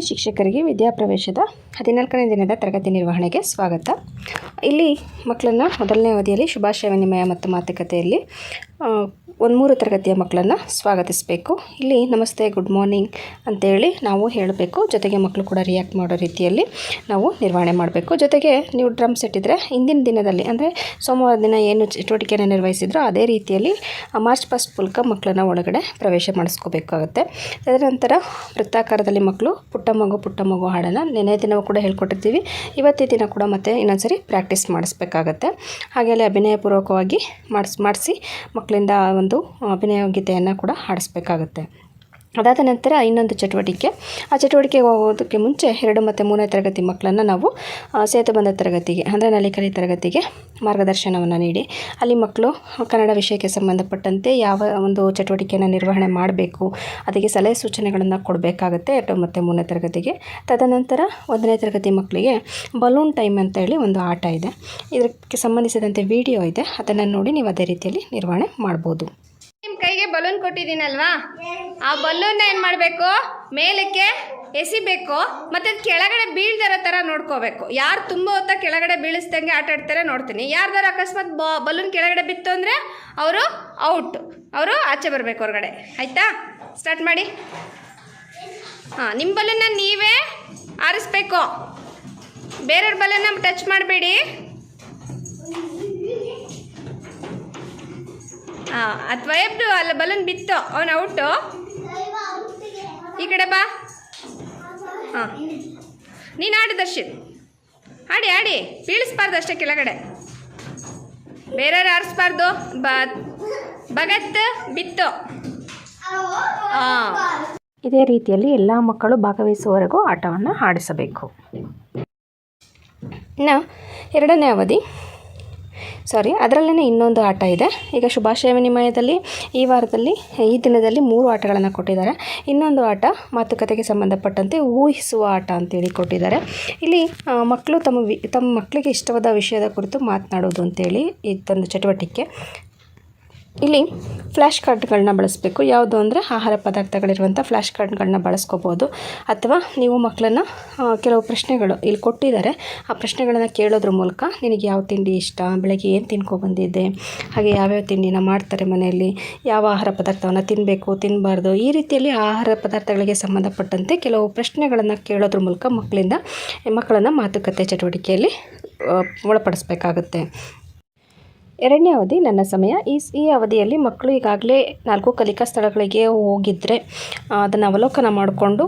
ಶಿಕ್ಷಕರಿಗೆ ವಿದ್ಯಾಪ್ರವೇಶದ ಹದಿನಾಲ್ಕನೇ ದಿನದ ತರಗತಿ ನಿರ್ವಹಣೆಗೆ ಸ್ವಾಗತ. ಇಲ್ಲಿ ಮಕ್ಕಳನ್ನು ಮೊದಲನೇ ಅವಧಿಯಲ್ಲಿ ಶುಭಾಶಯ ವಿನಿಮಯ ಮತ್ತು ಮಾತುಕತೆಯಲ್ಲಿ ಒಂದು ಮೂರು ತರಗತಿಯ ಮಕ್ಕಳನ್ನು ಸ್ವಾಗತಿಸಬೇಕು. ಇಲ್ಲಿ ನಮಸ್ತೆ, ಗುಡ್ ಮಾರ್ನಿಂಗ್ ಅಂತೇಳಿ ನಾವು ಹೇಳಬೇಕು. ಜೊತೆಗೆ ಮಕ್ಕಳು ಕೂಡ ರಿಯಾಕ್ಟ್ ಮಾಡೋ ರೀತಿಯಲ್ಲಿ ನಾವು ನಿರ್ವಹಣೆ ಮಾಡಬೇಕು. ಜೊತೆಗೆ ನೀವು ಡ್ರಮ್ ಸೆಟ್ ಇದ್ದರೆ ಹಿಂದಿನ ದಿನದಲ್ಲಿ, ಅಂದರೆ ಸೋಮವಾರ ದಿನ ಏನು ಚಟುವಟಿಕೆಯನ್ನು ನಿರ್ವಹಿಸಿದ್ರೋ ಅದೇ ರೀತಿಯಲ್ಲಿ ಮಾರ್ಚ್ ಫಸ್ಟ್ ಮೂಲಕ ಮಕ್ಕಳನ್ನ ಒಳಗಡೆ ಪ್ರವೇಶ ಮಾಡಿಸ್ಕೋಬೇಕಾಗುತ್ತೆ. ತದನಂತರ ವೃತ್ತಾಕಾರದಲ್ಲಿ ಮಕ್ಕಳು ಪುಟ್ಟ ಮಗು ಪುಟ್ಟ ಮಗು ಹಾಡನ್ನು ನೆನೆ ದಿನವೂ ಕೂಡ ಹೇಳ್ಕೊಟ್ಟಿರ್ತೀವಿ. ಇವತ್ತಿನ ದಿನ ಕೂಡ ಮತ್ತೆ ಇನ್ನೊಂದ್ಸರಿ ಪ್ರಾಕ್ಟೀಸ್ ಮಾಡಿಸ್ಬೇಕಾಗತ್ತೆ. ಹಾಗೆ ಅಲ್ಲಿ ಅಭಿನಯಪೂರ್ವಕವಾಗಿ ಮಾಡಿಸ್, ಮಾಡಿಸಿ ಮಕ್ಕಳಿಂದ ಒಂದು ಅಭಿನಯ ಗೀತೆಯನ್ನು ಕೂಡ ಹಾಡಿಸ್ಬೇಕಾಗತ್ತೆ. ಅದಾದ ನಂತರ ಇನ್ನೊಂದು ಚಟುವಟಿಕೆ. ಆ ಚಟುವಟಿಕೆಗೆ ಹೋಗೋದಕ್ಕೆ ಮುಂಚೆ ಎರಡು ಮತ್ತು ಮೂರನೇ ತರಗತಿ ಮಕ್ಕಳನ್ನು ನಾವು ಸೇತು ಬಂದ ತರಗತಿಗೆ, ಅಂದರೆ ನಲಿಕಲಿ ತರಗತಿಗೆ ಮಾರ್ಗದರ್ಶನವನ್ನು ನೀಡಿ. ಅಲ್ಲಿ ಮಕ್ಕಳು ಕನ್ನಡ ವಿಷಯಕ್ಕೆ ಸಂಬಂಧಪಟ್ಟಂತೆ ಯಾವ ಒಂದು ಚಟುವಟಿಕೆಯನ್ನು ನಿರ್ವಹಣೆ ಮಾಡಬೇಕು, ಅದಕ್ಕೆ ಸಲಹೆ ಸೂಚನೆಗಳನ್ನು ಕೊಡಬೇಕಾಗುತ್ತೆ ಎರಡು ಮತ್ತು ಮೂರನೇ ತರಗತಿಗೆ. ತದನಂತರ ಒಂದನೇ ತರಗತಿ ಮಕ್ಕಳಿಗೆ ಬಲೂನ್ ಟೈಮ್ ಅಂತ ಹೇಳಿ ಒಂದು ಆಟ ಇದೆ. ಇದಕ್ಕೆ ಸಂಬಂಧಿಸಿದಂತೆ ವಿಡಿಯೋ ಇದೆ. ಅದನ್ನು ನೋಡಿ ನೀವು ಅದೇ ರೀತಿಯಲ್ಲಿ ನಿರ್ವಹಣೆ ಮಾಡ್ಬೋದು. ನಿಮ್ಮ ಕೈಗೆ ಬಲೂನ್ ಕೊಟ್ಟಿದ್ದೀನಲ್ವಾ? ಆ ಬಲೂನ್ನ ಏನು ಮಾಡಬೇಕು? ಮೇಲಕ್ಕೆ ಎಸಿಬೇಕು, ಮತ್ತು ಕೆಳಗಡೆ ಬೀಳ್ದಿರೋ ಥರ ನೋಡ್ಕೋಬೇಕು. ಯಾರು ತುಂಬ ಹೊತ್ತ ಕೆಳಗಡೆ ಬೀಳಿಸ್ದಂಗೆ ಆಟ ಆಡ್ತಾರೆ ನೋಡ್ತೀನಿ. ಯಾರ್ದಾರು ಅಕಸ್ಮಾತ್ ಬಲೂನ್ ಕೆಳಗಡೆ ಬಿತ್ತು ಅಂದರೆ ಅವರು ಔಟ್. ಅವರು ಆಚೆ ಬರಬೇಕು ಹೊರಗಡೆ. ಆಯಿತಾ? ಸ್ಟಾರ್ಟ್ ಮಾಡಿ. ಹಾಂ ನಿಮ್ಮ ಬಲೂನ್ನ ನೀವೇ ಆರಿಸ್ಬೇಕು. ಬೇರೆಯವ್ರ ಬಲೂನ್ನ ಟಚ್ ಮಾಡಬೇಡಿ. ಹಾಂ ಅಥವಾ ಎಬ್ಡು ಅಲ್ಲ ಬಲೂನ್ ಬಿತ್ತು ಅವನು ಔಟು? ಈ ಕಡೆ ಬಾ. ಹಾಂ. ನೀನು ಆಡು ದರ್ಶಿತ್ ಆಡಿ ಆಡಿ ಬೀಳಿಸ್ಬಾರ್ದು ಅಷ್ಟೇ ಕೆಳಗಡೆ. ಬೇರೆಯವ್ರು ಆರಿಸ್ಬಾರ್ದು ಬ ಭಗತ್ ಬಿತ್ತು. ಹಾಂ ಇದೇ ರೀತಿಯಲ್ಲಿ ಎಲ್ಲ ಮಕ್ಕಳು ಭಾಗವಹಿಸುವವರೆಗೂ ಆಟವನ್ನು ಆಡಿಸಬೇಕು ಇನ್ನು ಎರಡನೇ ಅವಧಿ. ಸಾರಿ ಅದರಲ್ಲೇ ಇನ್ನೊಂದು ಆಟ ಇದೆ. ಈಗ ಶುಭಾಶಯ ವಿನಿಮಯದಲ್ಲಿ ಈ ವಾರದಲ್ಲಿ, ಈ ದಿನದಲ್ಲಿ ಮೂರು ಆಟಗಳನ್ನು ಕೊಟ್ಟಿದ್ದಾರೆ. ಇನ್ನೊಂದು ಆಟ ಮಾತುಕತೆಗೆ ಸಂಬಂಧಪಟ್ಟಂತೆ ಊಹಿಸುವ ಆಟ ಅಂತೇಳಿ ಕೊಟ್ಟಿದ್ದಾರೆ. ಇಲ್ಲಿ ಮಕ್ಕಳು ತಮ್ಮ ತಮ್ಮ ಮಕ್ಕಳಿಗೆ ಇಷ್ಟವಾದ ವಿಷಯದ ಕುರಿತು ಮಾತನಾಡೋದು ಅಂತೇಳಿ ಇದೊಂದು ಚಟುವಟಿಕೆ. ಇಲ್ಲಿ ಫ್ಲ್ಯಾಶ್ ಕಾರ್ಡ್ಗಳನ್ನ ಬಳಸಬೇಕು. ಯಾವುದು ಅಂದರೆ ಆಹಾರ ಪದಾರ್ಥಗಳಿರುವಂಥ ಫ್ಲ್ಯಾಶ್ ಕಾರ್ಡ್ಗಳನ್ನ ಬಳಸ್ಕೋಬೋದು. ಅಥವಾ ನೀವು ಮಕ್ಕಳನ್ನು ಕೆಲವು ಪ್ರಶ್ನೆಗಳು ಇಲ್ಲಿ ಕೊಟ್ಟಿದ್ದಾರೆ. ಆ ಪ್ರಶ್ನೆಗಳನ್ನು ಕೇಳೋದ್ರ ಮೂಲಕ ನಿನಗೆ ಯಾವ ತಿಂಡಿ ಇಷ್ಟ? ಬೆಳಗ್ಗೆ ಏನು ತಿನ್ಕೊಬಂದಿದ್ದೆ ಹಾಗೆ ಯಾವ್ಯಾವ ತಿಂಡಿನ ಮಾಡ್ತಾರೆ ಮನೆಯಲ್ಲಿ? ಯಾವ ಆಹಾರ ಪದಾರ್ಥವನ್ನು ತಿನ್ನಬೇಕು ತಿನ್ನಬಾರ್ದು ಈ ರೀತಿಯಲ್ಲಿ ಆಹಾರ ಪದಾರ್ಥಗಳಿಗೆ ಸಂಬಂಧಪಟ್ಟಂತೆ ಕೆಲವು ಪ್ರಶ್ನೆಗಳನ್ನು ಕೇಳೋದ್ರ ಮೂಲಕ ಮಕ್ಕಳಿಂದ, ಮಕ್ಕಳನ್ನು ಮಾತುಕತೆ ಚಟುವಟಿಕೆಯಲ್ಲಿ ಒಳಪಡಿಸ್ಬೇಕಾಗುತ್ತೆ. ಎರಡನೇ ಅವಧಿ ನನ್ನ ಸಮಯ. ಈ ಈ ಅವಧಿಯಲ್ಲಿ ಮಕ್ಕಳು ಈಗಾಗಲೇ ನಾಲ್ಕು ಕಲಿಕಾ ಸ್ಥಳಗಳಿಗೆ ಹೋಗಿದ್ದರೆ ಅದನ್ನು ಅವಲೋಕನ ಮಾಡಿಕೊಂಡು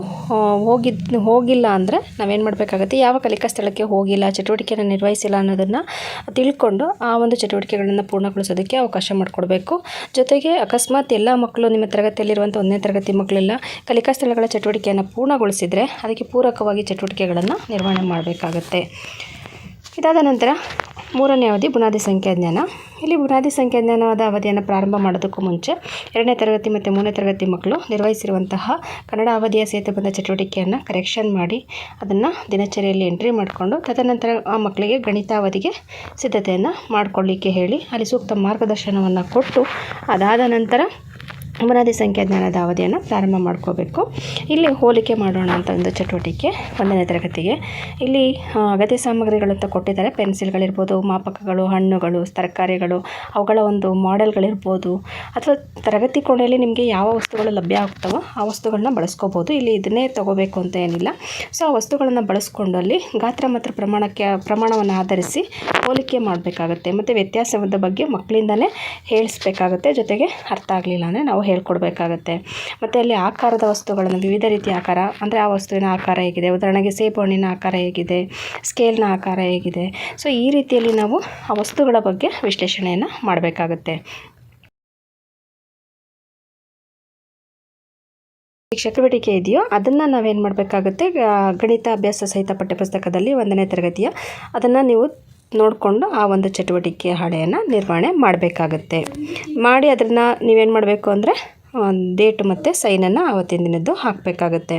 ಹೋಗಿದ್, ಹೋಗಿಲ್ಲ ಅಂದರೆ ನಾವೇನು ಮಾಡಬೇಕಾಗುತ್ತೆ? ಯಾವ ಕಲಿಕಾ ಸ್ಥಳಕ್ಕೆ ಹೋಗಿಲ್ಲ ಚಟುವಟಿಕೆಯನ್ನು ನಿರ್ವಹಿಸಿಲ್ಲ ಅನ್ನೋದನ್ನು ತಿಳ್ಕೊಂಡು ಆ ಒಂದು ಚಟುವಟಿಕೆಗಳನ್ನು ಪೂರ್ಣಗೊಳಿಸೋದಕ್ಕೆ ಅವಕಾಶ ಮಾಡಿಕೊಡ್ಬೇಕು. ಜೊತೆಗೆ ಅಕಸ್ಮಾತ್ ಎಲ್ಲ ಮಕ್ಕಳು ನಿಮ್ಮ ತರಗತಿಯಲ್ಲಿರುವಂಥ ಒಂದನೇ ತರಗತಿ ಮಕ್ಕಳೆಲ್ಲ ಕಲಿಕಾ ಸ್ಥಳಗಳ ಚಟುವಟಿಕೆಯನ್ನು ಪೂರ್ಣಗೊಳಿಸಿದರೆ ಅದಕ್ಕೆ ಪೂರಕವಾಗಿ ಚಟುವಟಿಕೆಗಳನ್ನು ನಿರ್ವಹಣೆ ಮಾಡಬೇಕಾಗತ್ತೆ. ಇದಾದ ನಂತರ ಮೂರನೇ ಅವಧಿ ಬುನಾದಿ ಸಂಖ್ಯಾಜ್ಞಾನ ಇಲ್ಲಿ ಬುನಾದಿ ಸಂಖ್ಯಾಜ್ಞಾನವಾದ ಅವಧಿಯನ್ನು ಪ್ರಾರಂಭ ಮಾಡೋದಕ್ಕೂ ಮುಂಚೆ ಎರಡನೇ ತರಗತಿ ಮತ್ತು ಮೂರನೇ ತರಗತಿ ಮಕ್ಕಳು ನಿರ್ವಹಿಸಿರುವಂತಹ ಕನ್ನಡ ಅವಧಿಯ ಸೇತುಬಂಧ ಚಟುವಟಿಕೆಯನ್ನು ಕರೆಕ್ಷನ್ ಮಾಡಿ ಅದನ್ನು ದಿನಚರಿಯಲ್ಲಿ ಎಂಟ್ರಿ ಮಾಡಿಕೊಂಡು, ತದನಂತರ ಆ ಮಕ್ಕಳಿಗೆ ಗಣಿತ ಅವಧಿಗೆ ಸಿದ್ಧತೆಯನ್ನು ಮಾಡಿಕೊಳ್ಳಿಕ್ಕೆ ಹೇಳಿ, ಅಲ್ಲಿ ಸೂಕ್ತ ಮಾರ್ಗದರ್ಶನವನ್ನು ಕೊಟ್ಟು, ಅದಾದ ನಂತರ ಬುನಾದಿ ಸಂಖ್ಯಾಜ್ಞಾನದ ಅವಧಿಯನ್ನು ಪ್ರಾರಂಭ ಮಾಡ್ಕೋಬೇಕು. ಇಲ್ಲಿ ಹೋಲಿಕೆ ಮಾಡೋಣ ಅಂತ ಒಂದು ಚಟುವಟಿಕೆ ಒಂದನೇ ತರಗತಿಗೆ. ಇಲ್ಲಿ ಅಗತ್ಯ ಸಾಮಗ್ರಿಗಳಂತ ಕೊಟ್ಟಿದ್ದಾರೆ. ಪೆನ್ಸಿಲ್ಗಳಿರ್ಬೋದು, ಮಾಪಕಗಳು, ಹಣ್ಣುಗಳು, ತರಕಾರಿಗಳು, ಅವುಗಳ ಒಂದು ಮಾಡೆಲ್ಗಳಿರ್ಬೋದು. ಅಥವಾ ತರಗತಿ ಕೋಣೆಯಲ್ಲಿ ನಿಮಗೆ ಯಾವ ವಸ್ತುಗಳು ಲಭ್ಯ ಆಗ್ತವೋ ಆ ವಸ್ತುಗಳನ್ನ ಬಳಸ್ಕೋಬೋದು. ಇಲ್ಲಿ ಇದನ್ನೇ ತಗೋಬೇಕು ಅಂತ ಏನಿಲ್ಲ. ಸೊ, ಆ ವಸ್ತುಗಳನ್ನು ಬಳಸ್ಕೊಂಡು ಅಲ್ಲಿ ಗಾತ್ರ ಮತ್ತು ಪ್ರಮಾಣಕ್ಕೆ, ಪ್ರಮಾಣವನ್ನು ಆಧರಿಸಿ ಹೋಲಿಕೆ ಮಾಡಬೇಕಾಗುತ್ತೆ. ಮತ್ತು ವ್ಯತ್ಯಾಸದ ಬಗ್ಗೆ ಮಕ್ಕಳಿಂದಲೇ ಹೇಳಿಸ್ಬೇಕಾಗುತ್ತೆ. ಜೊತೆಗೆ ಅರ್ಥ ಆಗಲಿಲ್ಲ ಅಂದರೆ ನಾವು ಹೇಳ್ಕೊಡ್ಬೇಕಾಗತ್ತೆ. ಮತ್ತು ಅಲ್ಲಿ ಆಕಾರದ ವಸ್ತುಗಳನ್ನು, ವಿವಿಧ ರೀತಿಯ ಆಕಾರ, ಅಂದರೆ ಆ ವಸ್ತುವಿನ ಆಕಾರ ಹೇಗಿದೆ, ಉದಾಹರಣೆಗೆ ಸೇಬು ಹಣ್ಣಿನ ಆಕಾರ ಹೇಗಿದೆ ಸ್ಕೇಲ್ನ ಆಕಾರ ಹೇಗಿದೆ. ಸೊ ಈ ರೀತಿಯಲ್ಲಿ ನಾವು ಆ ವಸ್ತುಗಳ ಬಗ್ಗೆ ವಿಶ್ಲೇಷಣೆಯನ್ನು ಮಾಡಬೇಕಾಗುತ್ತೆ. ಚಟುವಟಿಕೆ ಇದೆಯೋ, ಅದನ್ನು ನಾವೇನು ಮಾಡಬೇಕಾಗುತ್ತೆ ಗಣಿತ ಅಭ್ಯಾಸ ಸಹಿತ ಪಠ್ಯಪುಸ್ತಕದಲ್ಲಿ ಒಂದನೇ ತರಗತಿಯ, ಅದನ್ನು ನೀವು ನೋಡಿಕೊಂಡು ಆ ಒಂದು ಚಟುವಟಿಕೆ ಹಾಳೆಯನ್ನು ನಿರ್ವಹಣೆ ಮಾಡಬೇಕಾಗತ್ತೆ. ಮಾಡಿ ಅದನ್ನು ನೀವೇನು ಮಾಡಬೇಕು ಅಂದರೆ ಡೇಟ್ ಮತ್ತು ಸೈನನ್ನು ಆವತ್ತಿನ ದಿನದ್ದು ಹಾಕಬೇಕಾಗತ್ತೆ.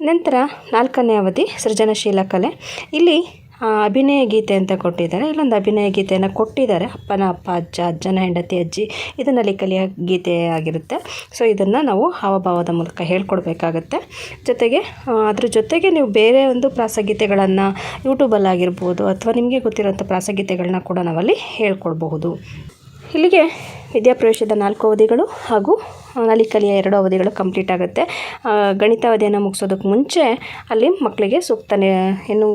ನಂತರ ನಾಲ್ಕನೇ ಅವಧಿ ಸೃಜನಶೀಲ ಕಲೆ. ಇಲ್ಲಿ ಅಭಿನಯ ಗೀತೆ ಅಂತ ಕೊಟ್ಟಿದ್ದಾರೆ. ಇಲ್ಲೊಂದು ಅಭಿನಯ ಗೀತೆಯನ್ನು ಕೊಟ್ಟಿದ್ದಾರೆ. ಅಪ್ಪನ ಅಪ್ಪ, ಅಜ್ಜ, ಅಜ್ಜನ ಹೆಂಡತಿ, ಅಜ್ಜಿ. ಇದನ್ನಲ್ಲಿ ಕಲಿಯ ಗೀತೆ ಆಗಿರುತ್ತೆ. ಸೊ ಇದನ್ನು ನಾವು ಹಾವಭಾವದ ಮೂಲಕ ಹೇಳ್ಕೊಡ್ಬೇಕಾಗತ್ತೆ. ಜೊತೆಗೆ ಅದ್ರ ಜೊತೆಗೆ ನೀವು ಬೇರೆ ಒಂದು ಪ್ರಾಸಗೀತೆಗಳನ್ನು ಯೂಟ್ಯೂಬಲ್ಲಾಗಿರ್ಬೋದು ಅಥವಾ ನಿಮಗೆ ಗೊತ್ತಿರೋಂಥ ಪ್ರಾಸಗೀತೆಗಳನ್ನ ಕೂಡ ನಾವಲ್ಲಿ ಹೇಳ್ಕೊಡ್ಬಹುದು. ಇಲ್ಲಿಗೆ ವಿದ್ಯಾಪ್ರವೇಶದ ನಾಲ್ಕು ಅವಧಿಗಳು ಹಾಗೂ ನಲಿಕಲಿಯ ಎರಡು ಅವಧಿಗಳು ಕಂಪ್ಲೀಟ್ ಆಗುತ್ತೆ. ಗಣಿತ ಅವಧಿಯನ್ನು ಮುಗಿಸೋದಕ್ಕೆ ಮುಂಚೆ ಅಲ್ಲಿ ಮಕ್ಕಳಿಗೆ ಸೂಕ್ತ ಏನು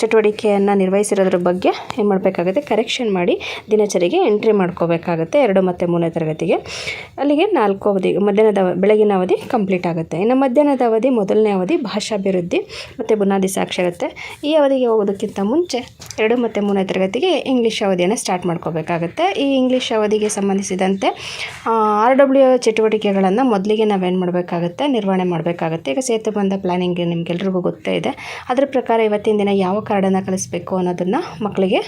ಚಟುವಟಿಕೆಯನ್ನು ನಿರ್ವಹಿಸಿರೋದ್ರ ಬಗ್ಗೆ ಏನು ಮಾಡಬೇಕಾಗುತ್ತೆ? ಕರೆಕ್ಷನ್ ಮಾಡಿ ದಿನಚರಿಗೆ ಎಂಟ್ರಿ ಮಾಡ್ಕೋಬೇಕಾಗುತ್ತೆ ಎರಡು ಮತ್ತು ಮೂರನೇ ತರಗತಿಗೆ. ಅಲ್ಲಿಗೆ ನಾಲ್ಕು ಅವಧಿ, ಮಧ್ಯಾಹ್ನದ ಬೆಳಗಿನ ಅವಧಿ ಕಂಪ್ಲೀಟ್ ಆಗುತ್ತೆ. ಇನ್ನು ಮಧ್ಯಾಹ್ನದ ಅವಧಿ ಮೊದಲನೇ ಅವಧಿ ಭಾಷಾಭಿವೃದ್ಧಿ ಮತ್ತು ಬುನಾದಿ ಸಾಕ್ಷರತೆ. ಈ ಅವಧಿಗೆ ಹೋಗೋದಕ್ಕಿಂತ ಮುಂಚೆ ಎರಡು ಮತ್ತು ಮೂರನೇ ತರಗತಿಗೆ ಇಂಗ್ಲೀಷ್ ಅವಧಿಯನ್ನು ಸ್ಟಾರ್ಟ್ ಮಾಡ್ಕೋಬೇಕಾಗುತ್ತೆ. ಈ ಇಂಗ್ಲೀಷ್ ಅವಧಿಗೆ ಸಂಬಂಧಿಸಿದಂತೆ ಆರ್ ಡಬ್ಲ್ಯೂ ಚಟುವಟಿಕೆಗಳನ್ನು ಮೊದಲಿಗೆ ನಾವೇನು ಮಾಡಬೇಕಾಗುತ್ತೆ? ನಿರ್ವಹಣೆ ಮಾಡಬೇಕಾಗುತ್ತೆ. ಈಗ ಸೇತು ಬಂದ ಪ್ಲ್ಯಾನಿಂಗ್ ನಿಮಗೆಲ್ರಿಗೂ ಗೊತ್ತೇ ಇದೆ. ಅದರ ಪ್ರಕಾರ ಇವತ್ತಿನ ದಿನ ಯಾವ ಕಾರ್ಡನ್ನು ಕಲಿಸ್ಬೇಕು ಅನ್ನೋದನ್ನು ಮಕ್ಕಳಿಗೆ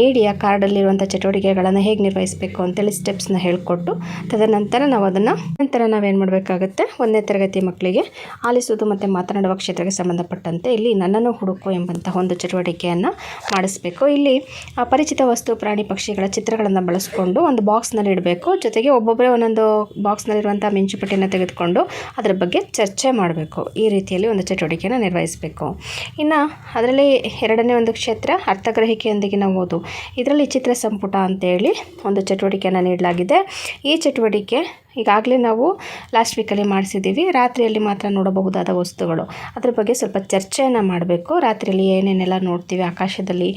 ನೀಡಿ ಆ ಕಾರ್ಡಲ್ಲಿರುವಂಥ ಚಟುವಟಿಕೆಗಳನ್ನು ಹೇಗೆ ನಿರ್ವಹಿಸಬೇಕು ಅಂತೇಳಿ ಸ್ಟೆಪ್ಸ್ನ ಹೇಳಿಕೊಟ್ಟು, ತದನಂತರ ನಾವು ಅದನ್ನು, ನಂತರ ನಾವೇನು ಮಾಡಬೇಕಾಗುತ್ತೆ, ಒಂದನೇ ತರಗತಿ ಮಕ್ಕಳಿಗೆ ಆಲಿಸೋದು ಮತ್ತು ಮಾತನಾಡುವ ಕ್ಷೇತ್ರಕ್ಕೆ ಸಂಬಂಧಪಟ್ಟಂತೆ ಇಲ್ಲಿ ನನ್ನನ್ನು ಹುಡುಕು ಎಂಬಂತಹ ಒಂದು ಚಟುವಟಿಕೆಯನ್ನು ಮಾಡಿಸ್ಬೇಕು. ಇಲ್ಲಿ ಪರಿಚಿತ ವಸ್ತು, ಪ್ರಾಣಿ, ಪಕ್ಷಿಗಳ ಚಿತ್ರಗಳನ್ನು ಬಳಸ್ಕೊಂಡು ಒಂದು ಬಾಕ್ಸ್ನಲ್ಲಿ ಇಡಬೇಕು. ಜೊತೆಗೆ ಒಬ್ಬೊಬ್ಬರೇ ಒಂದೊಂದು ಬಾಕ್ಸ್ನಲ್ಲಿರುವಂಥ ಮಿಂಚುಪಟ್ಟಿಯನ್ನು ತೆಗೆದುಕೊಂಡು ಅದರ ಬಗ್ಗೆ ಚರ್ಚೆ ಮಾಡಬೇಕು. ಈ ರೀತಿಯಲ್ಲಿ ಒಂದು ಚಟುವಟಿಕೆಯನ್ನು ನಿರ್ವಹಿಸಬೇಕು. ಇನ್ನು, ಅದರಲ್ಲಿ ಎರಡನೇ ಒಂದು ಕ್ಷೇತ್ರ ಅರ್ಥಗ್ರಹಿಕೆಯೊಂದಿಗಿನ ಓದು. ಇದರಲ್ಲಿ ಚಿತ್ರ ಸಂಪುಟ ಅಂತೇಳಿ ಒಂದು ಚಟುವಟಿಕೆಯನ್ನು ನೀಡಲಾಗಿದೆ. ಈ ಚಟುವಟಿಕೆ ಈಗಾಗಲೇ ನಾವು ಲಾಸ್ಟ್ ವೀಕಲ್ಲಿ ಮಾಡಿಸಿದ್ದೀವಿ. ರಾತ್ರಿಯಲ್ಲಿ ಮಾತ್ರ ನೋಡಬಹುದಾದ ವಸ್ತುಗಳು. ಅದ್ರ ಬಗ್ಗೆ ಸ್ವಲ್ಪ ಚರ್ಚೆಯನ್ನು ಮಾಡಬೇಕು. ರಾತ್ರಿಯಲ್ಲಿ ಏನೇನೆಲ್ಲ ನೋಡ್ತೀವಿ ಆಕಾಶದಲ್ಲಿ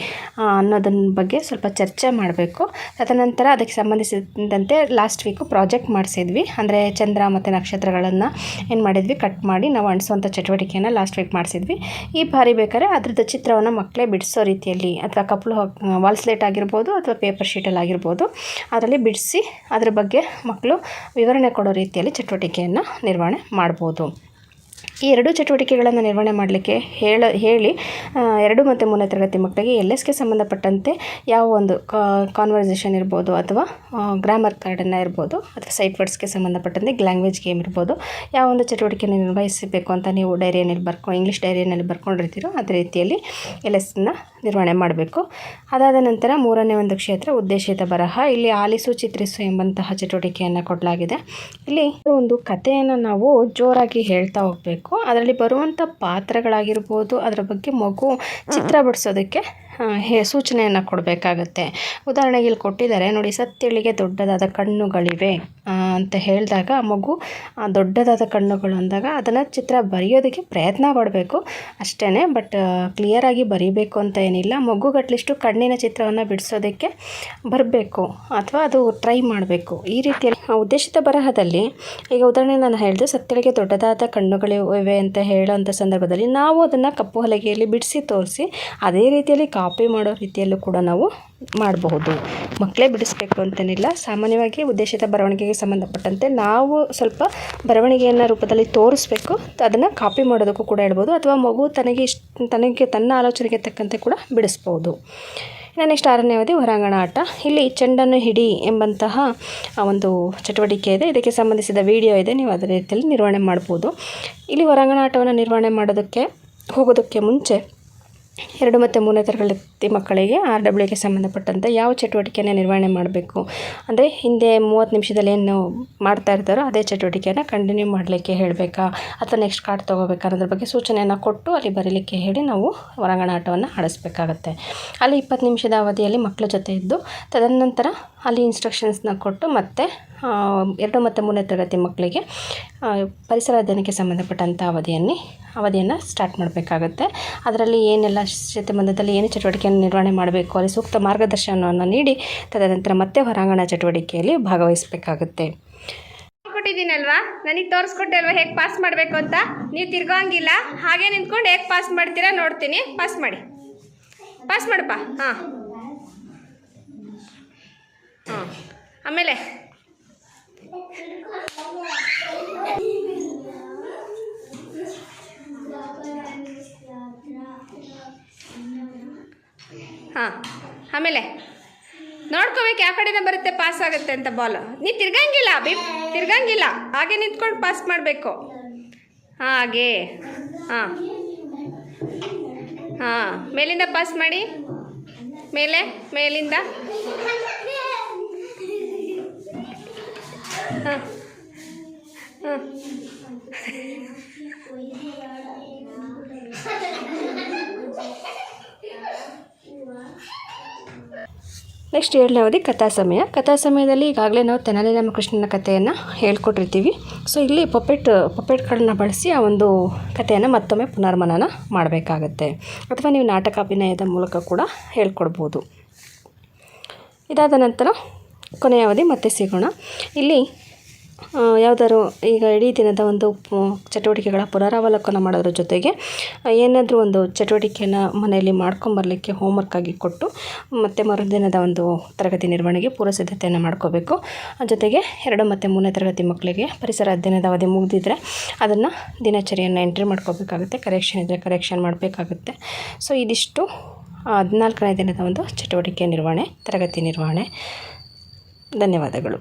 ಅನ್ನೋದನ್ನ ಬಗ್ಗೆ ಸ್ವಲ್ಪ ಚರ್ಚೆ ಮಾಡಬೇಕು. ತದನಂತರ ಅದಕ್ಕೆ ಸಂಬಂಧಿಸಿದಂತೆ ಲಾಸ್ಟ್ ವೀಕು ಪ್ರಾಜೆಕ್ಟ್ ಮಾಡಿಸಿದ್ವಿ. ಅಂದರೆ ಚಂದ್ರ ಮತ್ತು ನಕ್ಷತ್ರಗಳನ್ನು ಏನು ಮಾಡಿದ್ವಿ? ಕಟ್ ಮಾಡಿ ನಾವು ಅಂಟಿಸುವಂಥ ಚಟುವಟಿಕೆಯನ್ನು ಲಾಸ್ಟ್ ವೀಕ್ ಮಾಡಿಸಿದ್ವಿ. ಈ ಬಾರಿ ಬೇಕಾದ್ರೆ ಅದ್ರದ್ದು ಚಿತ್ರವನ್ನು ಮಕ್ಕಳೇ ಬಿಡಿಸೋ ರೀತಿಯಲ್ಲಿ, ಅಥವಾ ಕಪ್ಲು ವಾಲ್ಸ್ಲೇಟ್ ಆಗಿರ್ಬೋದು ಅಥವಾ ಪೇಪರ್ ಶೀಟಲ್ಲಿ ಆಗಿರ್ಬೋದು, ಅದರಲ್ಲಿ ಬಿಡಿಸಿ ಅದ್ರ ಬಗ್ಗೆ ಮಕ್ಕಳು ವಿವರಣೆ ಕೊಡೋ ರೀತಿಯಲ್ಲಿ ಚಟುವಟಿಕೆಯನ್ನು ನಿರ್ವಹಣೆ ಮಾಡ್ಬೋದು. ಈ ಎರಡು ಚಟುವಟಿಕೆಗಳನ್ನು ನಿರ್ವಹಣೆ ಮಾಡಲಿಕ್ಕೆ ಹೇಳ, ಹೇಳಿ ಎರಡು ಮತ್ತು ಮೂರನೇ ತರಗತಿ ಮಕ್ಕಳಿಗೆ ಎಲ್ ಎಸ್ಗೆ ಸಂಬಂಧಪಟ್ಟಂತೆ ಯಾವ ಒಂದು ಕಾನ್ವರ್ಸೇಷನ್ ಇರ್ಬೋದು ಅಥವಾ ಗ್ರಾಮರ್ ಕಾರ್ಡನ್ನು ಇರ್ಬೋದು, ಅಥವಾ ಸೈಟ್ ವರ್ಡ್ಸ್ಗೆ ಸಂಬಂಧಪಟ್ಟಂತೆ ಲ್ಯಾಂಗ್ವೇಜ್ ಗೇಮ್ ಇರ್ಬೋದು, ಯಾವ ಒಂದು ಚಟುವಟಿಕೆಯನ್ನು ನಿರ್ವಹಿಸಬೇಕು ಅಂತ ನೀವು ಡೈರಿಯಲ್ಲಿ ಬರ್ಕೊ ಇಂಗ್ಲೀಷ್ ಡೈರಿಯಲ್ಲಿ ಬರ್ಕೊಂಡಿರ್ತೀರೋ ಅದೇ ರೀತಿಯಲ್ಲಿ ಎಲ್ ಎಸ್ನ ನಿರ್ವಹಣೆ ಮಾಡಬೇಕು. ಅದಾದ ನಂತರ ಮೂರನೇ ಒಂದು ಕ್ಷೇತ್ರ ಉದ್ದೇಶಿತ ಬರಹ. ಇಲ್ಲಿ ಆಲಿಸು, ಚಿತ್ರಿಸು ಎಂಬಂತಹ ಚಟುವಟಿಕೆಯನ್ನು ಕೊಡಲಾಗಿದೆ. ಇಲ್ಲಿ ಒಂದು ಕಥೆಯನ್ನು ನಾವು ಜೋರಾಗಿ ಹೇಳ್ತಾ ಹೋಗಬೇಕು. ಅದರಲ್ಲಿ ಬರುವಂಥ ಪಾತ್ರಗಳಾಗಿರ್ಬೋದು ಅದರ ಬಗ್ಗೆ ಮಗು ಚಿತ್ರ ಬಿಡಿಸೋದಕ್ಕೆ ಸೂಚನೆಯನ್ನು ಕೊಡಬೇಕಾಗತ್ತೆ. ಉದಾಹರಣೆಗೆ ಇಲ್ಲಿ ಕೊಟ್ಟಿದ್ದಾರೆ, ನೋಡಿ, ಸತ್ಯಳಿಗೆ ದೊಡ್ಡದಾದ ಕಣ್ಣುಗಳಿವೆ ಅಂತ ಹೇಳಿದಾಗ ಮಗು ದೊಡ್ಡದಾದ ಕಣ್ಣುಗಳು ಅಂದಾಗ ಅದನ್ನು ಚಿತ್ರ ಬರೆಯೋದಕ್ಕೆ ಪ್ರಯತ್ನ ಪಡಬೇಕು. ಅಷ್ಟೇ ಬಟ್ ಕ್ಲಿಯರಾಗಿ ಬರೀಬೇಕು ಅಂತ ಏನಿಲ್ಲ. ಮಗುಗಟ್ಲಿಷ್ಟು ಕಣ್ಣಿನ ಚಿತ್ರವನ್ನು ಬಿಡಿಸೋದಕ್ಕೆ ಬರಬೇಕು, ಅಥವಾ ಅದು ಟ್ರೈ ಮಾಡಬೇಕು. ಈ ರೀತಿಯಲ್ಲಿ ಉದ್ದೇಶಿತ ಬರಹದಲ್ಲಿ, ಈಗ ಉದಾಹರಣೆ ನಾನು ಹೇಳಿದೆ, ಸತ್ಯಳಿಗೆ ದೊಡ್ಡದಾದ ಕಣ್ಣುಗಳಿವೆ ಅಂತ ಹೇಳೋಂಥ ಸಂದರ್ಭದಲ್ಲಿ ನಾವು ಅದನ್ನು ಕಪ್ಪು ಹಲಗೆಯಲ್ಲಿ ಬಿಡಿಸಿ ತೋರಿಸಿ, ಅದೇ ರೀತಿಯಲ್ಲಿ ಕಾಪಿ ಮಾಡೋ ರೀತಿಯಲ್ಲೂ ಕೂಡ ನಾವು ಮಾಡಬಹುದು. ಮಕ್ಕಳೇ ಬಿಡಿಸ್ಬೇಕು ಅಂತೇನಿಲ್ಲ. ಸಾಮಾನ್ಯವಾಗಿ ಉದ್ದೇಶಿತ ಬರವಣಿಗೆಗೆ ಸಂಬಂಧಪಟ್ಟಂತೆ ನಾವು ಸ್ವಲ್ಪ ಬರವಣಿಗೆಯನ್ನು ರೂಪದಲ್ಲಿ ತೋರಿಸ್ಬೇಕು. ಅದನ್ನು ಕಾಪಿ ಮಾಡೋದಕ್ಕೂ ಕೂಡ ಹೇಳ್ಬೋದು. ಅಥವಾ ಮಗು ತನಗೆ ಇಷ್ಟ ತನಗೆ ತನ್ನ ಆಲೋಚನೆಗೆ ತಕ್ಕಂತೆ ಕೂಡ ಬಿಡಿಸ್ಬೋದು. ಇನ್ನು ನೆಕ್ಸ್ಟ್ ಆರನೇ ಅವಧಿ ಹೊರಾಂಗಣ ಆಟ. ಇಲ್ಲಿ ಚೆಂಡನ್ನು ಹಿಡಿ ಎಂಬಂತಹ ಒಂದು ಚಟುವಟಿಕೆ ಇದೆ. ಇದಕ್ಕೆ ಸಂಬಂಧಿಸಿದ ವಿಡಿಯೋ ಇದೆ. ನೀವು ಅದೇ ರೀತಿಯಲ್ಲಿ ನಿರ್ವಹಣೆ ಮಾಡ್ಬೋದು. ಇಲ್ಲಿ ಹೊರಾಂಗಣ ಆಟವನ್ನು ನಿರ್ವಹಣೆ ಮಾಡೋದಕ್ಕೆ ಹೋಗೋದಕ್ಕೆ ಮುಂಚೆ ಎರಡು ಮತ್ತು ಮೂರನೇ ತರಗತಿ ಮಕ್ಕಳಿಗೆ ಆರ್ ಡಬ್ಲ್ಯೂಗೆ ಸಂಬಂಧಪಟ್ಟಂತೆ ಯಾವ ಚಟುವಟಿಕೆಯನ್ನು ನಿರ್ವಹಣೆ ಮಾಡಬೇಕು? ಅಂದರೆ ಹಿಂದೆ ಮೂವತ್ತು ನಿಮಿಷದಲ್ಲಿ ಏನು ಮಾಡ್ತಾ ಇರ್ತಾರೋ ಅದೇ ಚಟುವಟಿಕೆಯನ್ನು ಕಂಟಿನ್ಯೂ ಮಾಡಲಿಕ್ಕೆ ಹೇಳಬೇಕಾ? ಅಥವಾ ನೆಕ್ಸ್ಟ್ ಕಾರ್ಡ್ ತೊಗೋಬೇಕಾ ಅನ್ನೋದ್ರ ಬಗ್ಗೆ ಸೂಚನೆಯನ್ನು ಕೊಟ್ಟು ಅಲ್ಲಿ ಬರೀಲಿಕ್ಕೆ ಹೇಳಿ ನಾವು ಹೊರಾಂಗಣ ಆಟವನ್ನು ಆಡಿಸ್ಬೇಕಾಗತ್ತೆ. ಅಲ್ಲಿ ಇಪ್ಪತ್ತು ನಿಮಿಷದ ಅವಧಿಯಲ್ಲಿ ಮಕ್ಕಳ ಜೊತೆ ಇದ್ದು, ತದನಂತರ ಅಲ್ಲಿ ಇನ್ಸ್ಟ್ರಕ್ಷನ್ಸ್ನ ಕೊಟ್ಟು ಮತ್ತೆ ಎರಡು ಮತ್ತು ಮೂರನೇ ತರಗತಿ ಮಕ್ಕಳಿಗೆ ಪರಿಸರ ಅಧ್ಯಯನಕ್ಕೆ ಸಂಬಂಧಪಟ್ಟಂಥ ಅವಧಿಯಲ್ಲಿ ಅವಧಿಯನ್ನು ಸ್ಟಾರ್ಟ್ ಮಾಡಬೇಕಾಗತ್ತೆ. ಅದರಲ್ಲಿ ಏನೆಲ್ಲ ಶತಮಾನದಲ್ಲಿ ಏನು ಚಟುವಟಿಕೆಯನ್ನು ನಿರ್ವಹಣೆ ಮಾಡಬೇಕು ಅಲ್ಲಿ ಸೂಕ್ತ ಮಾರ್ಗದರ್ಶನವನ್ನು ನೀಡಿ, ತದನಂತರ ಮತ್ತೆ ಹೊರಾಂಗಣ ಚಟುವಟಿಕೆಯಲ್ಲಿ ಭಾಗವಹಿಸಬೇಕಾಗುತ್ತೆ. ಕೊಟ್ಟಿದ್ದೀನಲ್ವಾ ನನಗೆ ತೋರಿಸ್ಕೊಟ್ಟೆ ಅಲ್ವಾ ಹೇಗೆ ಪಾಸ್ ಮಾಡಬೇಕು ಅಂತ? ನೀವು ತಿರ್ಗೋಂಗಿಲ್ಲ ಹಾಗೆ ನಿಂತ್ಕೊಂಡು ಹೇಗೆ ಪಾಸ್ ಮಾಡ್ತೀರಾ ನೋಡ್ತೀನಿ. ಪಾಸ್ ಮಾಡಿ. ಪಾಸ್ ಮಾಡಪ್ಪ. ಹಾಂ. ಹಾಂ. ಆಮೇಲೆ. ಹಾಂ, ಆಮೇಲೆ ನೋಡ್ಕೋಬೇಕು ಯಾವ ಕಡೆಯಿಂದ ಬರುತ್ತೆ ಪಾಸ್ ಆಗುತ್ತೆ ಅಂತ ಬಾಲ್ ನೀ ತಿರ್ಗಂಗಿಲ್ಲ ಬಿ ತಿರ್ಗಂಗಿಲ್ಲ. ಹಾಗೆ ನಿಂತ್ಕೊಂಡು ಪಾಸ್ ಮಾಡಬೇಕು. ಹಾಗೆ. ಹಾಂ. ಹಾಂ, ಮೇಲಿಂದ ಪಾಸ್ ಮಾಡಿ. ಮೇಲೆ, ಮೇಲಿಂದ. ಹಾಂ ಹಾಂ. ನೆಕ್ಸ್ಟ್ ಏಳನೇ ಅವಧಿ ಕಥಾ ಸಮಯ. ಕಥಾ ಸಮಯದಲ್ಲಿ ಈಗಾಗಲೇ ನಾವು ತೆನಾಲಿ ರಾಮಕೃಷ್ಣನ ಕಥೆಯನ್ನು ಹೇಳ್ಕೊಟ್ಟಿರ್ತೀವಿ. ಸೊ ಇಲ್ಲಿ ಪಪೆಟ್ ಪಪೆಟ್ಗಳನ್ನ ಬಳಸಿ ಆ ಒಂದು ಕಥೆಯನ್ನು ಮತ್ತೊಮ್ಮೆ ಪುನರ್ಮನನ ಮಾಡಬೇಕಾಗತ್ತೆ. ಅಥವಾ ನೀವು ನಾಟಕ ಅಭಿನಯದ ಮೂಲಕ ಕೂಡ ಹೇಳ್ಕೊಡ್ಬೋದು. ಇದಾದ ನಂತರ ಕೊನೆಯ ಅವಧಿ ಮತ್ತೆ ಸಿಗೋಣ. ಇಲ್ಲಿ ಯಾವ್ದಾದ್ರು ಈಗ ಇಡೀ ದಿನದ ಒಂದು ಚಟುವಟಿಕೆಗಳ ಪುನರಾವಲೋಕನ ಮಾಡೋದ್ರ ಜೊತೆಗೆ ಏನಾದರೂ ಒಂದು ಚಟುವಟಿಕೆನ ಮನೆಯಲ್ಲಿ ಮಾಡ್ಕೊಂಬರ್ಲಿಕ್ಕೆ ಹೋಮ್ವರ್ಕ್ ಆಗಿ ಕೊಟ್ಟು, ಮತ್ತು ಮರುದಿನದ ಒಂದು ತರಗತಿ ನಿರ್ವಹಣೆಗೆ ಪೂರ್ವ ಸಿದ್ಧತೆಯನ್ನು ಮಾಡ್ಕೋಬೇಕು. ಜೊತೆಗೆ ಎರಡು ಮತ್ತು ಮೂರನೇ ತರಗತಿ ಮಕ್ಕಳಿಗೆ ಪರಿಸರ ಅಧ್ಯಯನದ ಅವಧಿ ಮುಗಿದಿದ್ರೆ ಅದನ್ನು ದಿನಚರಿಯನ್ನು ಎಂಟ್ರಿ ಮಾಡ್ಕೋಬೇಕಾಗುತ್ತೆ ಕರೆಕ್ಷನ್ ಇದ್ದರೆ ಕರೆಕ್ಷನ್ ಮಾಡಬೇಕಾಗುತ್ತೆ. ಸೊ ಇದಿಷ್ಟು ಹದಿನಾಲ್ಕನೇ ದಿನದ ಒಂದು ಚಟುವಟಿಕೆ ನಿರ್ವಹಣೆ, ತರಗತಿ ನಿರ್ವಹಣೆ. ಧನ್ಯವಾದಗಳು.